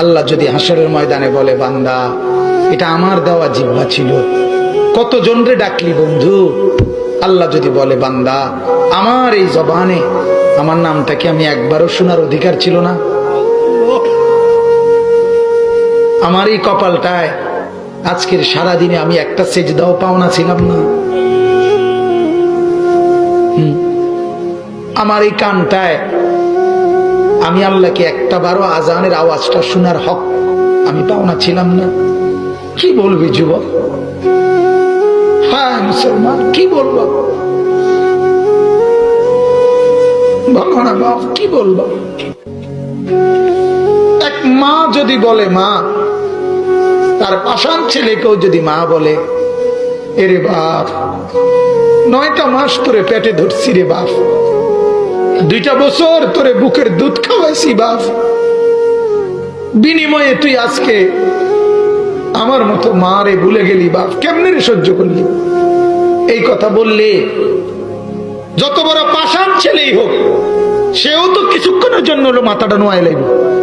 আল্লাহ যদি হাসরের ময়দানে বলে, বান্দা, এটা আমার দেওয়া জিহ্বা ছিল। কত জনরে ডাকলি বন্ধু? আল্লাহ যদি বলে, বান্দা, আমার এই জবানে আমার নামটা কি আমি একবারও শোনার অধিকার ছিল না? আমার এই কপালটায় আজকের সারা দিনে আমি একটা সেজদাও পাওনা ছিলাম না। আমার এই কানটায় আমি আল্লাহকে একটা বারো আজানের আওয়াজটা শোনার হক আমি পাওনা ছিলাম না। কি বলবি যুবক? হ্যাঁ মুসলমান, কি বলব? বলো বাপ কি বলব? এক মা যদি বলে, মা, তার পাশান ছেলেকেও যদি মা বলে, এরে বাপ, নয়টা মাস তোরে পেটে ধরছি রে বাপ। দুইটা বছর তোরে বুকের দুধ খাওয়াইছি, বাপ। বিনিময়ে তুই আজকে আমার মতো মা রে ভুলে গেলি, বাপ। কেমনে রে সহ্য করলি? এই কথা বললে যত বড় পাশান ছেলেই হোক, সেও তো কিছুক্ষণের জন্য হলো মাথাটা নোয়াই লাগবে।